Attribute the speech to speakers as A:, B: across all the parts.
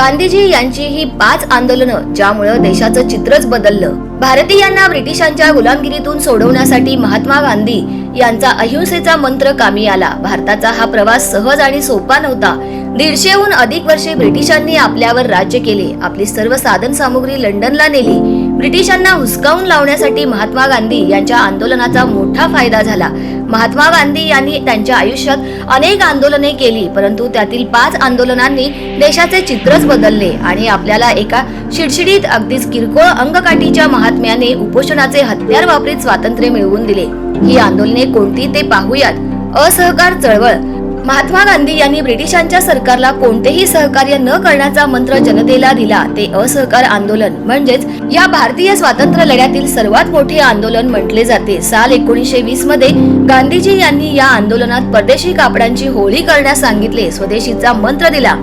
A: गांधीजी यांची ही पाच आंदोलनं ज्यामुळं देशाचं चित्रच बदललं. भारतीयांना ब्रिटिशांच्या गुलामगिरीतून सोडवण्यासाठी महात्मा गांधी यांचा अहिंसेचा मंत्र कामी आला. भारताचा हा प्रवास सहज आणि सोपा नव्हता. दीडशेहून अधिक वर्षे ब्रिटिशांनी आपल्यावर राज्य केले. आपली सर्व साधन सामुग्री लंडनला नेली. ब्रिटिशांना हुसकावून लावण्यासाठी महात्मा गांधी यांच्या आंदोलनाचा मोठा फायदा झाला. महात्मा गांधी यांनी त्यांच्या आयुष्यात अनेक आंदोलने केली परंतु त्यातील पाच आंदोलनांनी देशाचे चित्रच बदलले आणि आपल्याला एका शिडशिडीत अगदीच किरकोळ अंगकाठीच्या महात्म्याने उपोषणाचे हत्यार वापरीत स्वातंत्र्य मिळवून दिले. ही आंदोलने कोणती ते पाहूयात. असहकार चळवळ महात्मा गांधी यांनी ब्रिटिशांच्या सरकारला कोणतेही सहकार्य न करण्याचा मंत्र जनतेला दिला ते असहकार आंदोलन. म्हणजेच या भारतीय स्वातंत्र्य लढ्यातील सर्वात मोठे आंदोलन म्हटले जाते. साल एकोणीसशे वीसमध्ये गांधीजी यांनी या आंदोलनात परदेशी कापडांची होळी करण्यास सांगितले. स्वदेशीचा मंत्र दिला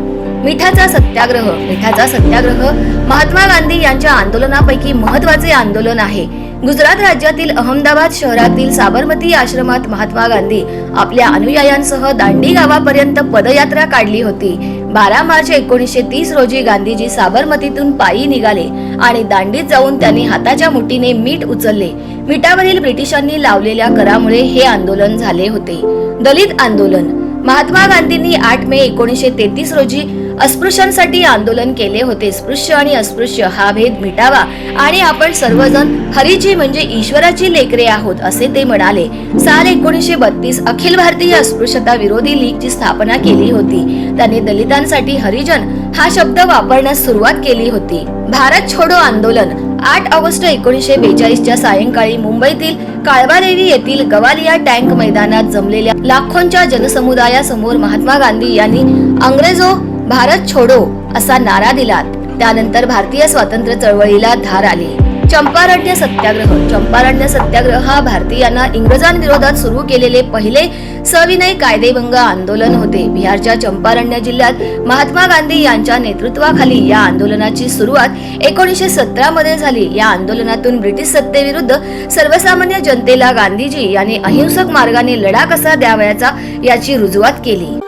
A: मिठाचा सत्याग्रह. मिठाचा सत्याग्रह महात्मा गांधी यांच्या आंदोलनापैकी महत्त्वाचे आंदोलन आहे. गुजरात राज्यातील अहमदाबाद शहरातील साबरमती आश्रमात महात्मा गांधी आपल्या अनुयायांसह दांडी गावापर्यंत पदयात्रा काढली होती. बारा मार्च एकोणीसशे तीस रोजी गांधीजी साबरमतीतून पायी निघाले आणि दांडीत जाऊन त्यांनी हाताच्या मुठीने मीठ उचलले. मिठावरील ब्रिटिशांनी लावलेल्या करामुळे हे आंदोलन झाले होते. दलित आंदोलन. महात्मा गांधींनी आठ मे एकोणीसशे तेहतीस रोजी अस्पृश्यांसाठी आंदोलन केले होते. स्पृश्य आणि अस्पृश्य हा भेद मिटावा आणि आपण सर्वजण हरिजी म्हणजे ईश्वराची लेकरे आहोत असे ते म्हणाले. साल एकोणीसशे बत्तीस अखिल भारतीय अस्पृश्यता विरोधी लीगची स्थापना केली होती. त्यांनी दलितांसाठी हरिजन हा शब्द वापरण्यास सुरुवात केली होती. भारत छोडो आंदोलन आठ ऑगस्ट एकोणीसशे बेचाळीसच्या सायंकाळी मुंबईतील काळबादेवी येथील गवालिया टँक मैदानात जमलेल्या लाखोंच्या जनसमुदायासमोर महात्मा गांधी यांनी अंग्रेजो भारत छोडो असा नारा दिला त्यानंतर भारतीय स्वातंत्र्य चळवळीला धार आली. चंपारण्य सत्याग्रह. चंपारण्य सत्याग्रह हा भारतीयांना इंग्रजांविरोधात सुरू केलेले पहिले सविनय कायदेभंग आंदोलन होते. बिहारच्या चंपारण्य जिल्ह्यात महात्मा गांधी यांच्या नेतृत्वाखाली या आंदोलनाची सुरुवात एकोणीसशे सतरा मध्ये झाली. या आंदोलनातून ब्रिटिश सत्तेविरुद्ध सर्वसामान्य जनतेला गांधीजी यांनी अहिंसक मार्गाने लढा कसा द्यावयाचा याची रुजुवात केली.